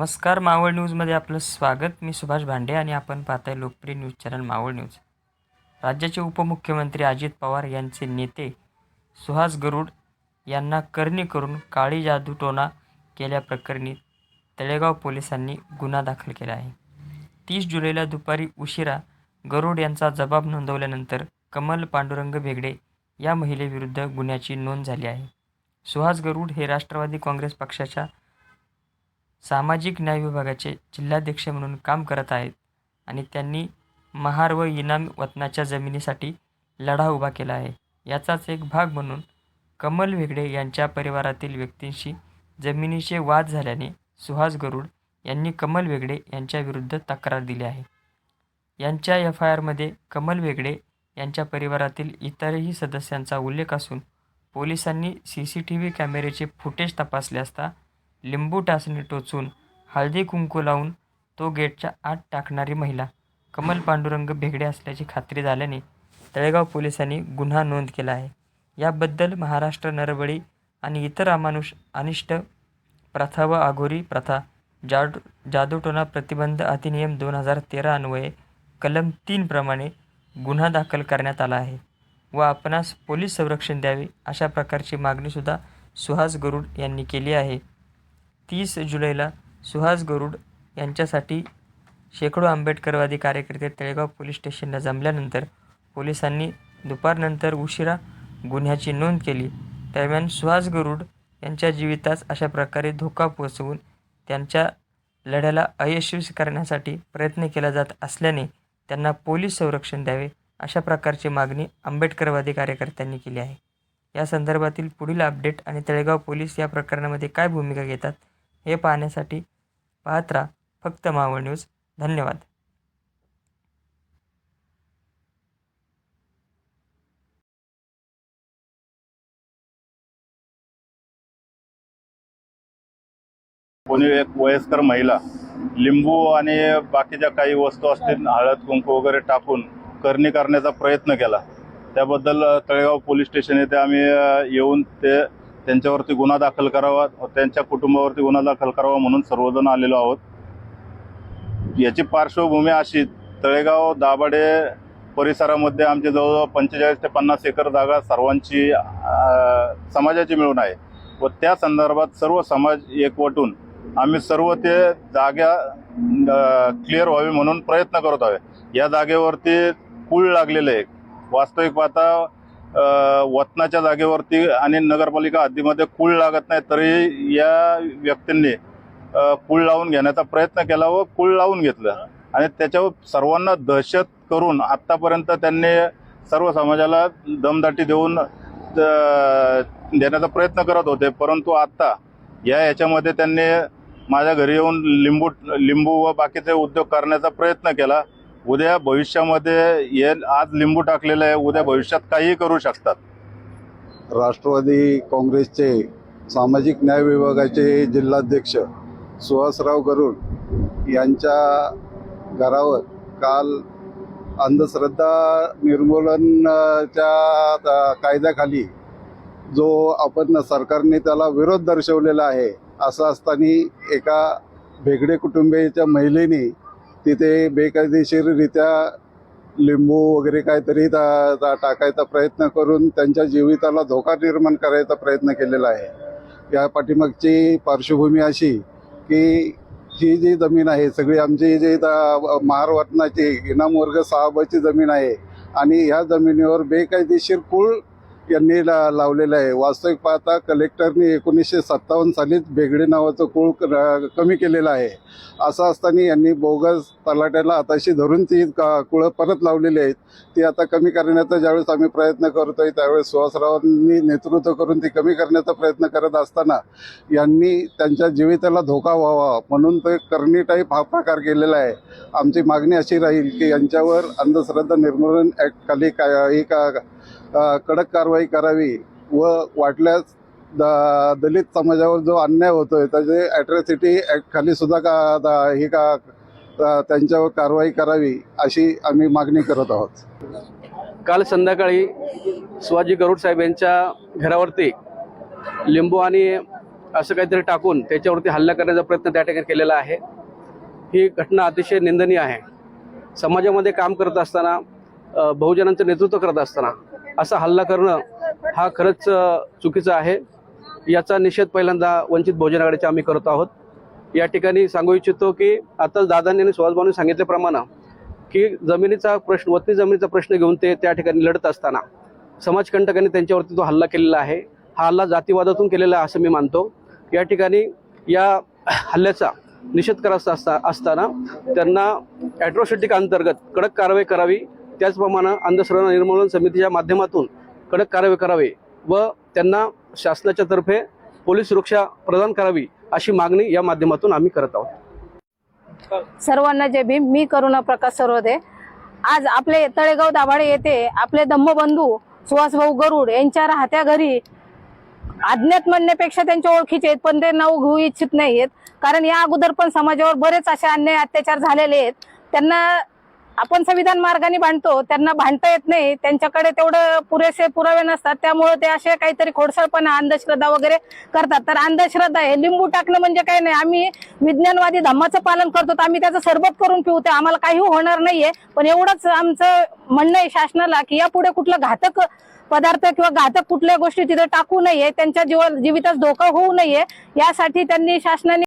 नमस्कार मावळ न्यूजमध्ये आपलं स्वागत. मी सुभाष भांडे आणि आपण पाहताय लोकप्रिय न्यूज चॅनल मावळ न्यूज. राज्याचे उपमुख्यमंत्री अजित पवार यांचे नेते सुहास गरुड यांना करणी करून काळी जादूटोणा केल्याप्रकरणी तळेगाव पोलिसांनी गुन्हा दाखल केला आहे. तीस जुलैला दुपारी उशिरा गरुड यांचा जबाब नोंदवल्यानंतर कमल पांडुरंग भेगडे या महिलेविरुद्ध गुन्ह्याची नोंद झाली आहे. सुहास गरुड हे राष्ट्रवादी काँग्रेस पक्षाच्या सामाजिक न्याय विभागाचे जिल्हाध्यक्ष म्हणून काम करत आहेत आणि त्यांनी महार व इनाम वतनाच्या जमिनीसाठी लढा उभा केला आहे. याचाच एक भाग म्हणून कमल वेगडे यांच्या परिवारातील व्यक्तींशी जमिनीचे वाद झाल्याने सुहास गरुड यांनी कमल वेगडे यांच्याविरुद्ध तक्रार दिली आहे. यांच्या एफ आय आरमध्ये कमल वेगडे यांच्या परिवारातील इतरही सदस्यांचा उल्लेख असून पोलिसांनी सी सी टी व्ही कॅमेऱ्याचे फुटेज तपासले असता लिंबू टाचणी टोचून हळदी कुंकू लावून तो गेटच्या आत टाकणारी महिला कमल पांडुरंग भेगडे असल्याची खात्री झाल्याने तळेगाव पोलिसांनी गुन्हा नोंद केला आहे. याबद्दल महाराष्ट्र नरबळी आणि इतर अमानुष अनिष्ट प्रथा व आघोरी प्रथा जाड जादूटोणा प्रतिबंध अधिनियम दोन हजार तेरा अन्वये कलम तीनप्रमाणे गुन्हा दाखल करण्यात आला आहे व आपणास पोलीस संरक्षण द्यावे अशा प्रकारची मागणीसुद्धा सुहास गरुड यांनी केली आहे. तीस जुलैला सुहास गरुड यांच्यासाठी शेकडो आंबेडकरवादी कार्यकर्ते तळेगाव पोलीस स्टेशनला जमल्यानंतर पोलिसांनी दुपारनंतर उशिरा गुन्ह्याची नोंद केली. दरम्यान सुहास गरुड यांच्या जीवितास अशा प्रकारे धोका पोचवून त्यांच्या लढ्याला अयशस्वी करण्यासाठी प्रयत्न केला जात असल्याने त्यांना पोलीस संरक्षण द्यावे अशा प्रकारची मागणी आंबेडकरवादी कार्यकर्त्यांनी केली आहे. या संदर्भातील पुढील अपडेट आणि तळेगाव पोलीस या प्रकरणामध्ये काय भूमिका घेतात हे पाहण्यासाठी पाहत राहा. फक्त मावळ न्यूज. धन्यवाद. कोणी एक वयस्कर महिला लिंबू आणि बाकीच्या काही वस्तू असतील हळद कुंकू वगैरे टाकून करणी करण्याचा प्रयत्न केला. त्याबद्दल तळेगाव पोलीस स्टेशन येथे आम्ही येऊन ते त्यांच्यावरती गुन्हा दाखल करावा व त्यांच्या कुटुंबावरती गुन्हा दाखल करावा म्हणून सर्वजण आलेलो आहोत. याची पार्श्वभूमी अशी तळेगाव दाभाडे परिसरामध्ये आमची जवळजवळ पंचेचाळीस ते पन्नास एकर जागा सर्वांची समाजाची मिळून आहे. व त्या संदर्भात सर्व समाज एकवटून आम्ही सर्व ते जागा क्लिअर व्हावी म्हणून प्रयत्न करत आहे या जागेवरती कुळ लागलेले आहे वास्तविक पाहता वतनाच्या जागेवरती आणि नगरपालिका हद्दीमध्ये कूळ लागत नाही तरी या व्यक्तींनी कुळ कूळ लावून घेण्याचा प्रयत्न केला व कूळ लावून घेतलं. आणि त्याच्यावर सर्वांना दहशत करून आत्तापर्यंत त्यांनी सर्व समाजाला दमदाटी देऊन देण्याचा प्रयत्न करत होते. परंतु आत्ता या याच्यामध्ये त्यांनी माझ्या घरी येऊन लिंबू लिंबू व बाकीचे उद्योग करण्याचा प्रयत्न केला. उद्या भविष्यामध्ये ये आज लिंबू टाकलेलं आहे उद्या भविष्यात काहीही करू शकतात. राष्ट्रवादी काँग्रेसचे सामाजिक न्याय विभागाचे जिल्हाध्यक्ष सुहासराव गरुड यांच्या घरावर काल अंधश्रद्धा निर्मूलनच्या कायद्याखाली जो आपण सरकारने त्याला विरोध दर्शवलेला आहे असं असताना एका भेगडे कुटुंबियाच्या महिलेने तिथे बेकायदेशीररित्या लिंबू वगैरे काहीतरी टाकायचा प्रयत्न करून त्यांच्या जीविताला धोका निर्माण करायचा प्रयत्न केलेला आहे. या पाठीमागची पार्श्वभूमी अशी की ही जी जमीन आहे सगळी आमची जी दा- महारवतनाची इनाम वर्ग सहा जमीन आहे आणि ह्या जमिनीवर बेकायदेशीर कुळ यांनी ला लावलेलं आहे. वास्तविक पाहता कलेक्टरने एकोणीसशे सत्तावन्न सालीच बेगडे नावाचं कुळ क- कमी केलेलं आहे. असं असताना यांनी बोगस तलाट्याला हाताशी धरून ती का- कुळं परत लावलेली आहेत. ती आता कमी करण्याचा ज्यावेळेस आम्ही प्रयत्न करतोय त्यावेळेस सुहासरावांनी नेतृत्व करून ती कमी करण्याचा प्रयत्न करत असताना यांनी त्यांच्या जीविताला धोका व्हावा म्हणून ते करणी टाईप हा प्रकार केलेला आहे. आमची मागणी अशी राहील की यांच्यावर अंधश्रद्धा निर्मूलन ॲक्ट खाली काय एका का कडक कारवाई करावी व वाटल्यास द दलित समाजावर जो अन्याय होतोय त्याचे ॲट्रॉसिटी ॲक्ट खाली सुद्धा का दा- का त्यांच्यावर कारवाई करावी अशी आम्ही मागणी करत आहोत. काल संध्याकाळी शिवाजी गरुड साहेब यांच्या घरावरती लिंबू आणि असं काहीतरी टाकून त्याच्यावरती हल्ला करण्याचा प्रयत्न त्या ठिकाणी केलेला आहे. ही घटना अतिशय निंदनीय आहे. समाजामध्ये काम करत असताना बहुजनांचं नेतृत्व करत असताना असा हल्ला करणं हा खरंच चुकीचं आहे. याचा निषेध पहिल्यांदा वंचित बहुजन आघाडीचा आम्ही करत आहोत. या ठिकाणी सांगू इच्छितो की आता दादांनी आणि सुहासभाऊंनी सांगितल्याप्रमाणे की जमिनीचा प्रश्न वतनी जमिनीचा प्रश्न घेऊन ते त्या ठिकाणी लढत असताना समाजकंटकांनी त्यांच्यावरती तो हल्ला केलेला आहे. हा हल्ला जातीवादातून केलेला आहे असं मी मानतो. या ठिकाणी या हल्ल्याचा निषेध करायचा असता असताना त्यांना ॲट्रॉसिटी अंतर्गत कडक कारवाई करावी त्याचप्रमाणे अंधश्रद्धा निर्मूलन समितीच्या माध्यमातून कडक कारवाई करावी व त्यांना शासनाच्या तर्फे पोलीस सुरक्षा प्रदान करावी अशी मागणी या माध्यमातून आम्ही करत आहोत. सर्वांना जय भीम. मी करुणा प्रकाश सरोदे आज आपले तळेगाव दाभाडे येथे आपले धम्मबंधू सुहासभाऊ गरुड यांच्या राहत्या घरी अज्ञात म्हणण्यापेक्षा त्यांच्या ओळखीचे आहेत पण ते नाव घेऊ इच्छित नाहीयेत. कारण या अगोदर पण समाजावर बरेच असे अन्याय अत्याचार झालेले आहेत. त्यांना आपण संविधान मार्गाने भांडतो त्यांना भांडता येत नाही त्यांच्याकडे तेवढं पुरेसे पुरावे नसतात त्यामुळे ते असे काहीतरी खोडसाळपणा अंधश्रद्धा वगैरे करतात. तर अंधश्रद्धा हे लिंबू टाकणं म्हणजे काही नाही आम्ही विज्ञानवादी धम्माचं पालन करतो तर आम्ही त्याचं सरबत करून पिऊ ते आम्हाला काही होणार नाहीये. पण एवढंच आमचं म्हणणं आहे शासनाला की यापुढे कुठलं घातक पदार्थ किंवा घातक कुठल्या गोष्टी तिथे टाकू नये त्यांच्या जीव जीवितास धोका होऊ नये यासाठी त्यांनी शासनाने